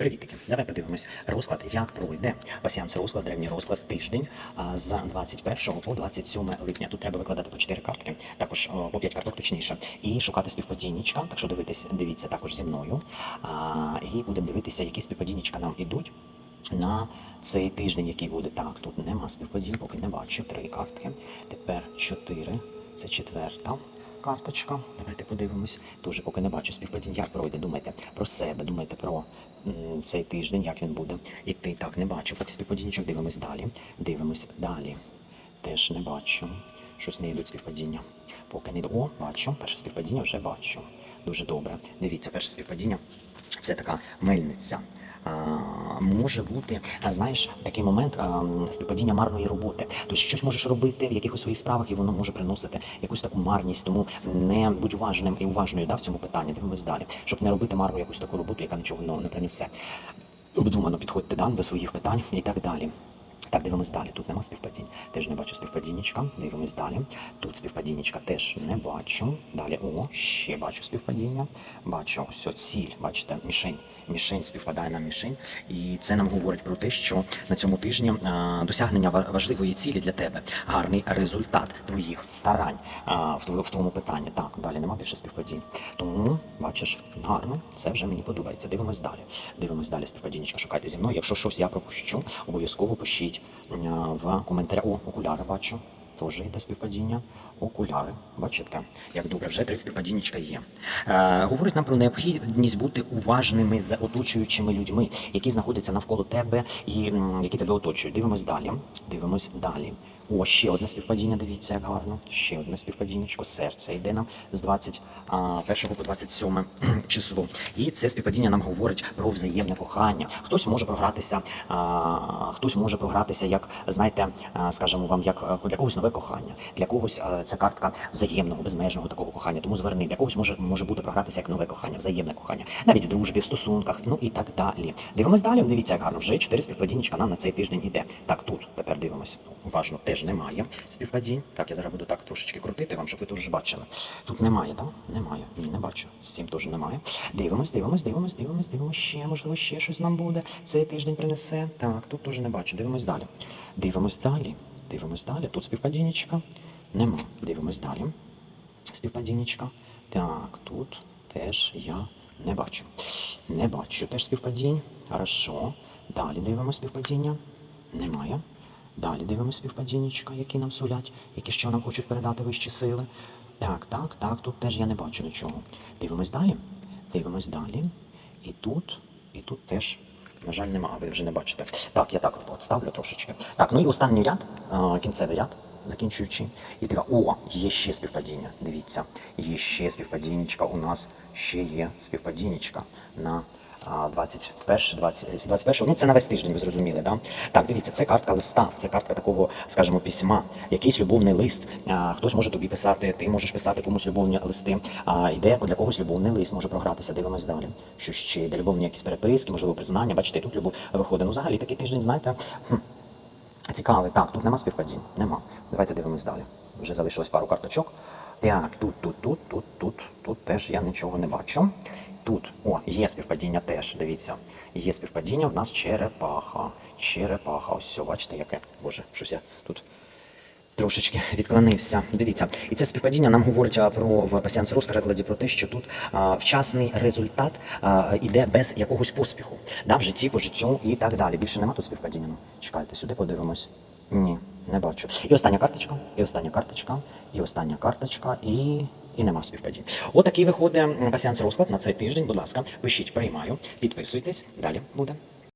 Привітики, давай подивимось розклад, як пройде пасіанс розклад, древній розклад тиждень з 21 по 27 липня. Тут треба викладати по 4 картки, також по 5 карток точніше, і шукати співпадінничка. Так що дивитись, дивіться також зі мною. І будемо дивитися, які співпадінничка нам ідуть. На цей тиждень, який буде так, тут нема співпадінь, поки не бачу. Три картки. Тепер чотири. Це четверта карточка. Давайте подивимось. Дуже поки не бачу співпадінь. Як пройде? Думайте про себе, думайте про цей тиждень, як він буде. Іти так не бачу. Поки співпадінничок дивимось далі. Дивимось далі. Теж не бачу. Щось не йдуть співпадіння. Поки не. О, бачу. Перше співпадіння вже бачу. Дуже добре. Дивіться, перше співпадіння це така мельниця. А, може бути, знаєш, такий момент співпадіння марної роботи. Тобто щось можеш робити в якихось своїх справах, і воно може приносити якусь таку марність. Тому не будь уважним і уважною да, в цьому питанні. Дивимось далі, щоб не робити марну якусь таку роботу, яка нічого ну, не принесе. Обдумано підходьте да, до своїх питань і так далі. Так, дивимось далі. Тут нема співпадінь. Теж не бачу співпадінничка. Дивимось далі. Тут співпадінничка теж не бачу. Далі, о, ще бачу співпадіння. Бачу ось ціль, бачите, мішень. Мішень співпадає на мішень. І це нам говорить про те, що на цьому тижні досягнення важливої цілі для тебе, гарний результат твоїх старань в, твоєму питанні. Так, далі нема більше співпадінь. Тому, бачиш, гарно, це вже мені подобається. Дивимось далі. Дивимось далі співпадіннячка. Шукайте зі мною. Якщо щось я пропущу, обов'язково пишіть а, в коментарях. О, окуляри бачу. Теж йде співпадіння. Окуляри. Бачите, як добре, вже три співпадіннячка є. Е, говорить нам про необхідність бути уважними за оточуючими людьми, які знаходяться навколо тебе і які тебе оточують. Дивимось далі. Дивимось далі. О, ще одне співпадіння, дивіться, як гарно. Ще одне співпадіннячко, серце йде нам з 21 по 27 число. І це співпадіння нам говорить про взаємне кохання. Хтось може програтися, а, хтось може програтися, як знаєте, скажімо вам, як е, для когось нове кохання, для когось е, це картка взаємного, безмежного такого кохання. Тому зверни, для когось може, може бути програтися як нове кохання, взаємне кохання, навіть в дружбі, в стосунках, ну і так далі. Дивимось далі. Дивіться, як гарно. Вже чотири співпадіннячка нам на цей тиждень іде. Так, тут тепер дивимось. Уважно, теж немає співпадінь. Так, я зараз буду так трошечки крутити вам, щоб ви теж бачили. Тут немає, так? Немає. Ні, не бачу. З цим теж немає. Дивимось, дивимось, дивимось, дивимось, дивимось ще. Можливо, ще щось нам буде. Цей тиждень принесе. Так, тут теж не бачу. Дивимось далі. Дивимось далі. Дивимось далі. Тут співпадіннячка. Нема. Дивимось далі. Співпадіннячка. Так, тут теж я не бачу. Не бачу теж співпадінь. Хорошо. Далі дивимось співпадіння. Немає. Далі дивимось співпадіннячка, які нам сулять, які що нам хочуть передати вищі сили. Так, так, так, тут теж я не бачу нічого. Дивимось далі. Дивимось далі. І тут, і тут теж, на жаль, нема, ви вже не бачите. Так, я так от трошечки. Так, ну і останній ряд, кінцевий ряд, закінчуючи. І така, о, є ще співпадіння. Дивіться, є ще співпадіннячка. У нас ще є співпадіннячка на 21, 20, 21, ну це на весь тиждень, ви зрозуміли, да? Так, дивіться, це картка листа, це картка такого, скажімо, письма, якийсь любовний лист. А, хтось може тобі писати, ти можеш писати комусь любовні листи. А іде для когось любовний лист може програтися. Дивимось далі. Що ще йде любовні якісь переписки, можливо, признання. Бачите, тут любов виходить. Ну, взагалі такий тиждень, знаєте. Хм. Цікавий. Так, тут нема співпадінь. Нема. Давайте дивимось далі. Вже залишилось пару карточок. Так, тут, тут, тут, тут, тут, тут теж я нічого не бачу. Тут, о, є співпадіння теж. Дивіться. Є співпадіння в нас черепаха. Черепаха. Ось все, бачите, яке. Боже, щось я тут трошечки відклонився. Дивіться, і це співпадіння нам говорить про в пасіанс розкладі про те, що тут а, вчасний результат а, іде без якогось поспіху, да, в житті, по життю і так далі. Більше нема тут співпадіння. Ну, чекайте, сюди подивимось. Ні, не бачу. І остання карточка, і остання карточка, і остання карточка, і. І нема співпадінь. Отакий виходить пасіанс розклад на цей тиждень. Будь ласка, пишіть, приймаю, підписуйтесь. Далі буде.